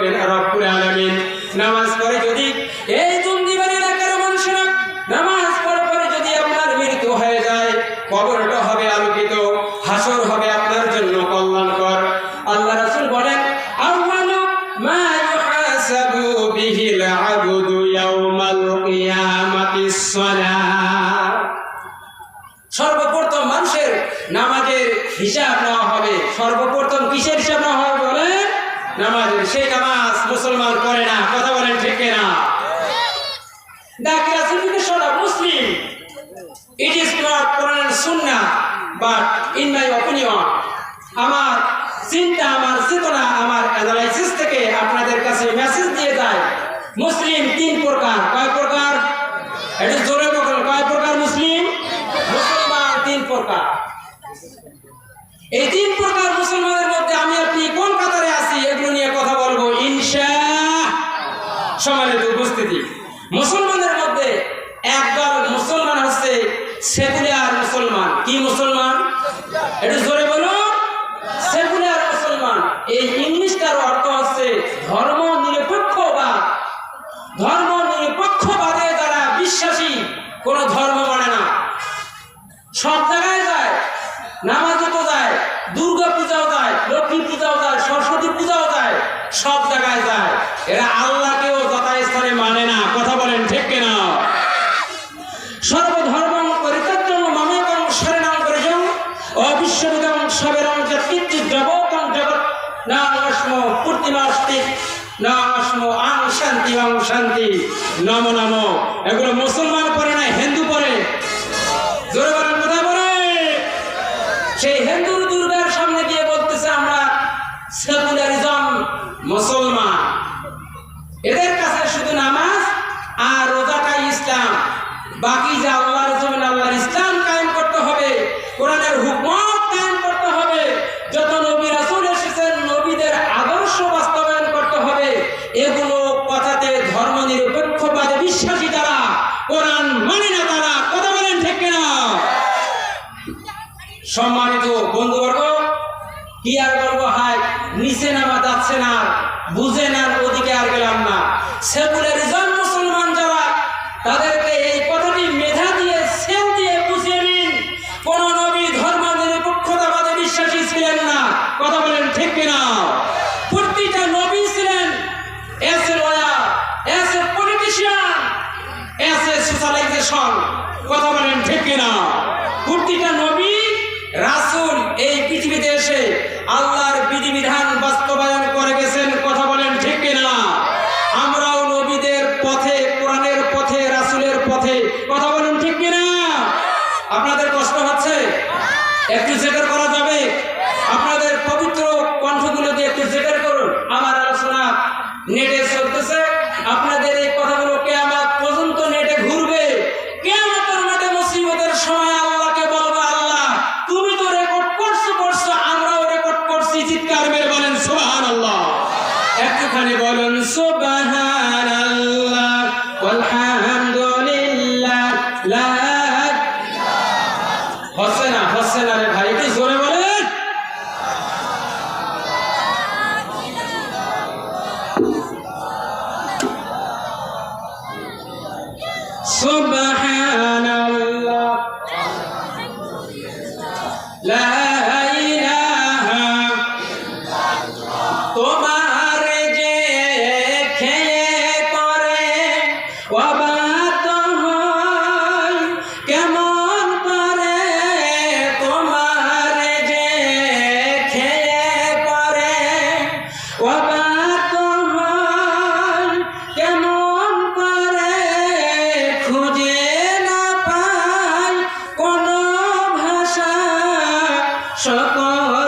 করবেন রব্বুল আলামিন। নামাজ পড়ে যদি এই মানুষেরা নামাজ পড়ে যদি আপনার মৃত্যু হয়ে যায়, কবরটা হবে আলোকিত, হাসর হবে আপনার জন্য কল্যাণকর। আল্লাহ রাসূল বলেন মা ইউহাসাবু বিহিল ইয়াউমাল সর্বপ্রথম মানুষের নামাজের হিসাব নেওয়া হবে, সর্বপ্রথম সেই নামাজ মুসলমান করে না, কথা বলেন ঠিক না আপনাদের কাছে মেসেজ দিয়ে যায়, মুসলিম তিন প্রকার। কয় প্রকার? এটা জোরে কয় প্রকার মুসলিম? মুসলমান তিন প্রকার। এই তিন প্রকার মুসলমানের সম্মানিত উপস্থিতি। মুসলমানের মধ্যে একদল মুসলমান হচ্ছে সেকুলার মুসলমান। কি মুসলমান? একটু জোরে বলুন। সেকুলার মুসলমান। এই ইংলিশটার অর্থ হচ্ছে ধর্ম নিরপেক্ষবাদ ধর্ম নিরপেক্ষবাদে যারা বিশ্বাসী, কোনো ধর্ম মানে না। সব জায়গায় যায়, নামাজও তো যায় দুর্গা পূজাও যায় লক্ষ্মী পূজাও যায়, সরস্বতী পূজাও যায়, সব জায়গায় যায়। এরা আল্লাহকেও যথাস্থানে মানে না কথা বলেন ঠিক কিনা সর্বধর্ম পরিত্যাজ্য মামেকং শরণাং পরিজং অবিশ্ববিদং সবেরং যৎকিঞ্চি দ্রবকং জগৎ না অস্ম পূর্তিমাস্তিক না অস্ম আং শান্তি, অং শান্তি, নম নম। এগুলো মুসলমান পড়ে না হিন্দু পড়ে জোরে বলেন, কোথায় সেই হিন্দুর দুর্গার সামনে গিয়ে বলতেছে, আমরা সেকুলারিজম মুসলমান। এদের কাছে শুধু নামাজ আর রোজাটাই ইসলাম। বাকি যে আল্লাহর জমিন আল্লাহর ইসলাম কায়েম করতে হবে কোরআনের হুকমত কায়েম করতে হবে যত নবী রাসূল এসেছেন নবীদের আদর্শ বাস্তবায়ন করতে হবে এগুলো কথাতে ধর্ম নিরপেক্ষবাদে বিশ্বাসী তারা কোরআন মানে না তারা কথা বলেন ঠিক কিনা সম্মানিত বন্ধুবর্গ, কি আর বলব হাই নিচে নামা যাচ্ছে না, বুঝে না ওদিকে আর গেলাম না। সেকুলারিজম মুসলমান যারা, তাদেরকে এই কথাটি মেধা দিয়ে, সেল দিয়ে বুঝিয়ে নিন। কোন নবী ধর্ম নিরপেক্ষতাবাদে বিশ্বাসী ছিলেন না। কথা বলেন ঠিক কিনা? প্রতিটা নবী ছিলেন as a lawyer, as a politician, as a socialisation. কথা বলেন ঠিক কিনা? প্রতিটা নবী আল্লাহর বিধিবিধান বাস্তবায়ন করে গেছেন, কথা বলেন ঠিক কিনা? আমরাও নবীদের পথে, কোরআনের পথে, রাসুলের পথে, কথা বলেন ঠিক কিনা? আপনাদের কষ্ট হচ্ছে? একটু জেকার একটুখানি বলুন সুবহান আল্লাহ আলহামদুলিল্লাহ লা সকল